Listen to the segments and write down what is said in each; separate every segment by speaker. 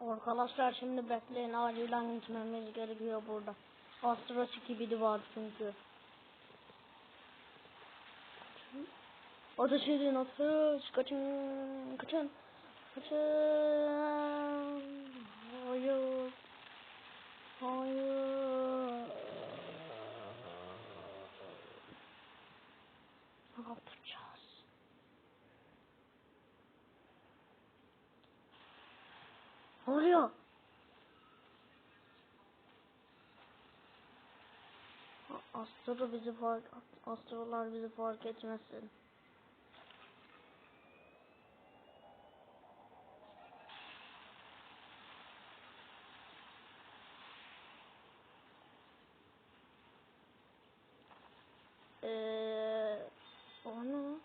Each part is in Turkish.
Speaker 1: Arkadaşlar şimdi bekleyin. Acilen gitmemiz gerekiyor burada. Astro Skibidi var çünkü. Ateş edin ateş kaçın kaçın. Kaçın. Hayır. Hayır. Ne yapacağız ne oluyor Astro bizi fark Astrolar bizi fark etmesin. Eee onu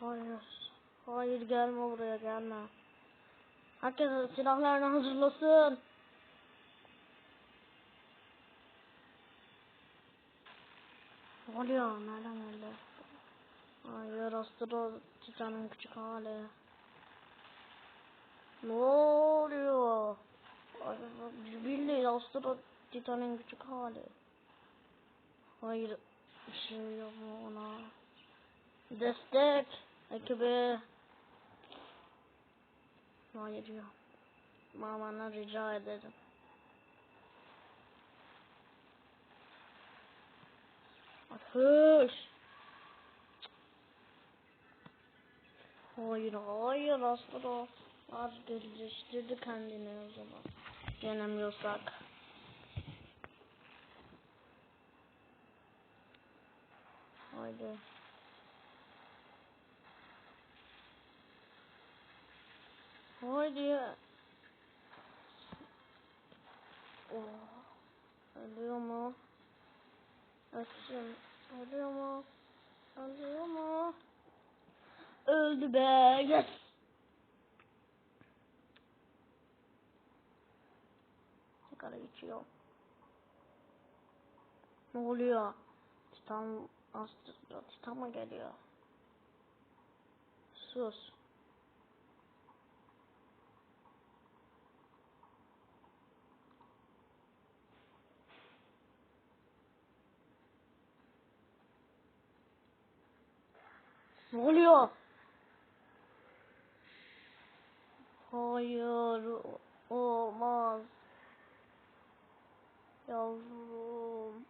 Speaker 1: Hayır. Hayır gelme buraya gelme. Herkes silahlarını hazırlasın. Ne oluyor? Nereden geldi? Hayır Astro Titan'ın küçük hali. Ne oluyor? Ay, Bildiğin Astro Titan'ın küçük hali. Hayır bir şey yok ona? Destek ekibi. Hayır yok. Mamana rica ederim. Atış. Hayır hayır Astro. Az geliştirdi kendini o zaman. Yenemiyorsak. Haydi. Haydi. Oh. Ölüyor mu? Ölsün. Ölüyor mu? Ölüyor mu? Öldü be. Yes. Sigara içiyor. Ne oluyor? Titan Astro Titan mı geliyor? Sus. Ne oluyor? Hayır, olmaz. Yavrum.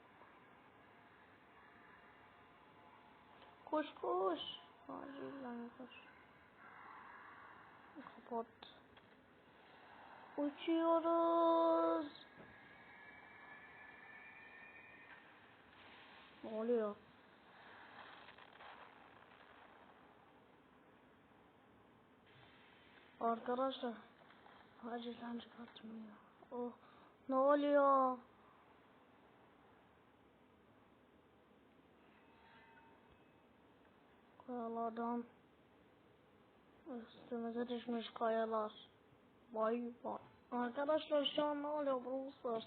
Speaker 1: Koş koş. Acilen koş. Kapat. Uçuyoruz. Ne oluyor? Arkadaşlar acilen çıkartmıyor. Oh ne oluyor? Kayalardan üstümüze düşmüş kayalar. Vay vay. Arkadaşlar şu an ne oluyor? Brawl Stars.